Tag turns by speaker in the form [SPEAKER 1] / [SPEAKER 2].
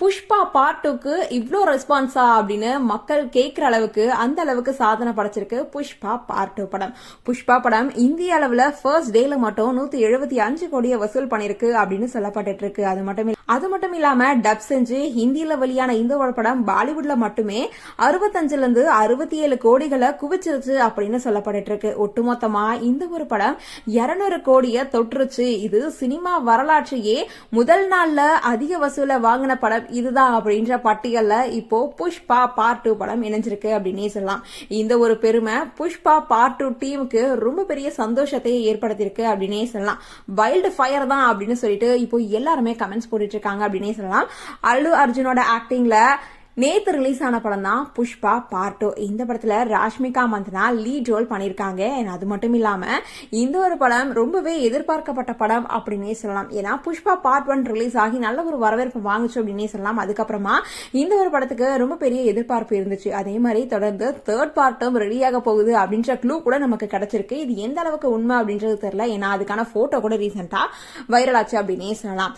[SPEAKER 1] Pushpa part டூக்கு இவ்வளோ ரெஸ்பான்ஸா அப்படின்னு மக்கள் கேட்குற அளவுக்கு அந்த அளவுக்கு சாதனை படைச்சிருக்கு புஷ்பா பார்ட் டூ படம். புஷ்பா படம் இந்திய அளவில் ஃபர்ஸ்ட் டேல மட்டும் நூற்றி எழுபத்தி அஞ்சு கோடியை வசூல் பண்ணியிருக்கு அப்படின்னு சொல்லப்பட்டு இருக்கு அது மட்டும் அது மட்டும் இல்லாம டப் செஞ்சு ஹிந்தியில வெளியான இந்த ஒரு படம் பாலிவுட்ல மட்டுமே அறுபத்தஞ்சுல இருந்து அறுபத்தி ஏழு கோடிகளை குவிச்சிருச்சு அப்படின்னு சொல்லப்பட்டு இருக்கு ஒட்டுமொத்தமா இந்த ஒரு படம் இருநூறு கோடியை தொற்றுச்சு இது சினிமா வரலாற்றையே முதல் நாள்ல அதிக வசூலை வாங்கின படம். இதுதான் அப்படின்ற பட்டியலில் இப்போ புஷ்பா பார்ட் டூ படம் இணைஞ்சிருக்கு அப்படின்னே சொல்லலாம். இந்த ஒரு பெருமை புஷ்பா பார்ட் டூ டீமுக்கு ரொம்ப பெரிய சந்தோஷத்தை ஏற்படுத்தியிருக்கு அப்படின்னே சொல்லலாம். வைல்டு ஃபயர் தான் அப்படின்னு சொல்லிட்டு இப்போ எல்லாருமே கமெண்ட்ஸ் போட்டுட்டு இருக்காங்க அப்படின்னே சொல்லலாம். அல்லு அர்ஜுனோட ஆக்டிங்ல நேத்து ரிலீஸ் ஆன படம் தான் புஷ்பா பார்ட் டூ இந்த படத்துல ராஷ்மிகா மந்தனா லீட் ரோல் பண்ணியிருக்காங்க அது மட்டும் இல்லாம இந்த ஒரு படம் ரொம்பவே எதிர்பார்க்கப்பட்ட படம் அப்படின்னே சொல்லலாம். ஏன்னா புஷ்பா பார்ட் ஒன் ரிலீஸ் ஆகி நல்ல ஒரு வரவேற்பு வாங்குச்சு அப்படின்னே சொல்லலாம். அதுக்கப்புறமா இந்த ஒரு படத்துக்கு ரொம்ப பெரிய எதிர்பார்ப்பு இருந்துச்சு. அதே மாதிரி தொடர்ந்து தேர்ட் பார்ட்டும் ரெடியாக போகுது அப்படின்ற க்ளூ கூட நமக்கு கிடைச்சிருக்கு. இது எந்த அளவுக்கு உண்மை அப்படின்றது தெரியல. ஏன்னா அதுக்கான போட்டோ கூட ரீசெண்டா வைரல் ஆச்சு அப்படின்னே சொல்லலாம்.